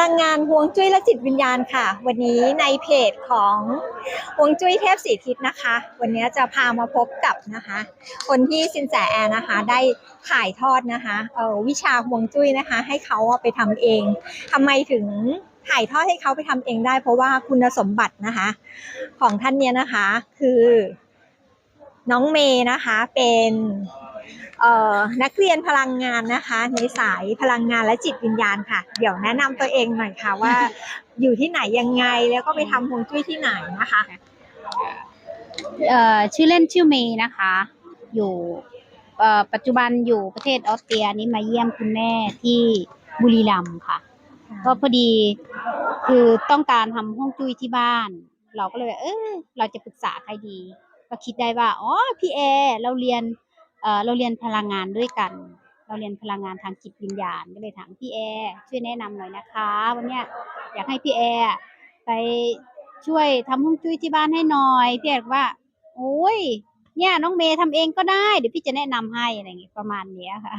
ลังงานฮวงจุ้ยและจิตวิญญาณค่ะ วันนี้ในเพจของฮวงจุ้ยเทพสีทิศนะคะ วันนี้จะพามาพบกับนะคะ คนที่สินแสแอร์นะคะ ได้ถ่ายทอดนะคะเออวิชาฮวงจุ้ยนะคะ ให้เขาเอาไปทำเองทำไมถึงถ่ายทอดให้เขาไปทำเองได้ เพราะว่าคุณสมบัตินะคะ ของท่านเนี้ยนะคะคือน้องเมย์นะคะเป็น นักเรียนพลังงานนะคะ ในสายพลังงานและจิตวิญญาณค่ะ เดี๋ยวแนะนำตัวเองหน่อยค่ะว่า อยู่ที่ไหนยังไงแล้วก็ไปทำฮวงจุ้ยที่ไหนนะคะเอ่อชื่อเล่นชื่อเมย์นะคะ อยู่เอ่อปัจจุบันอยู่ประเทศออสเตรียนี่มาเยี่ยมคุณแม่ที่บุรีรัมย์ค่ะ ก็พอดีคือต้องการทำห้องจุ้ยที่บ้าน เราก็เลยแบบเออเราจะปรึกษาใครดี ก็คิดได้ว่า อ๋อ พี่แอร์เราเรียน เอ่อเราเรียนพลังงานด้วยกัน เราเรียนพลังงานทางจิตวิญญาณก็เลยถามพี่แอร์ช่วยแนะนำหน่อยนะคะวันเนี้ยอยากให้พี่แอร์ไปช่วยทำห้องจุ้ยที่บ้านให้หน่อยพี่แอร์บอกว่า โอ้ยเนี่ยน้องเมย์ทำเองก็ได้เดี๋ยวพี่จะแนะนำให้อะไรอย่างงี้ประมาณเนี้ยค่ะ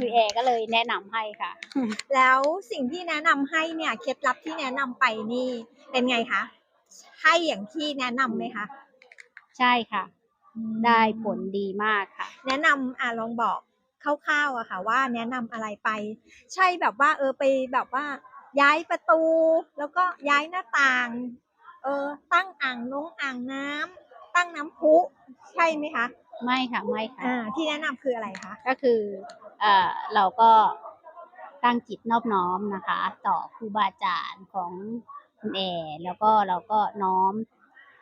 พี่แอร์ก็เลยแนะนำให้ค่ะ แล้วสิ่งที่แนะนำให้เนี่ยเคล็ดลับที่แนะนำไปนี่เป็นไงคะใช่อย่างที่แนะนำไหมคะใช่ค่ะ ได้ผลดีมากค่ะ แนะนำอะลองบอกคร่าวๆอะค่ะ ว่าแนะนำอะไรไป ใช่แบบว่า เออไปแบบว่า ย้ายประตู แล้วก็ย้ายหน้าต่าง เออตั้งอ่างน้องอ่างน้ำตั้งน้ำพุ ใช่ไหมคะไม่ค่ะไม่ค่ะ อ่าที่แนะนำคืออะไรคะ ก็คือเอ่อเราก็ตั้งจิตนอบน้อมนะคะ ต่อครูบาอาจารย์ของคุณแอร์แล้วก็เราก็น้อม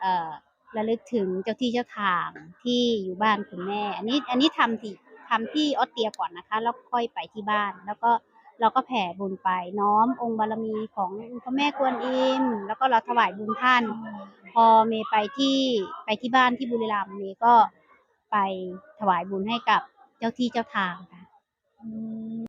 เอ่อ ระลึกถึงเจ้าที่เจ้าทางที่อยู่บ้านคุณแม่ อันนี้อันนี้ทำที่ทำที่ออสเตรียก่อนนะคะ แล้วค่อยไปที่บ้าน แล้วก็เราก็แผ่บุญไปน้อมองค์บารมีของพระแม่กวนอิมแล้วก็เราถวายบุญท่าน พอเมย์ไปที่ไปที่บ้านที่บุรีรัมย์เมย์ก็ไปถวายบุญให้กับเจ้าที่เจ้าทางค่ะอืม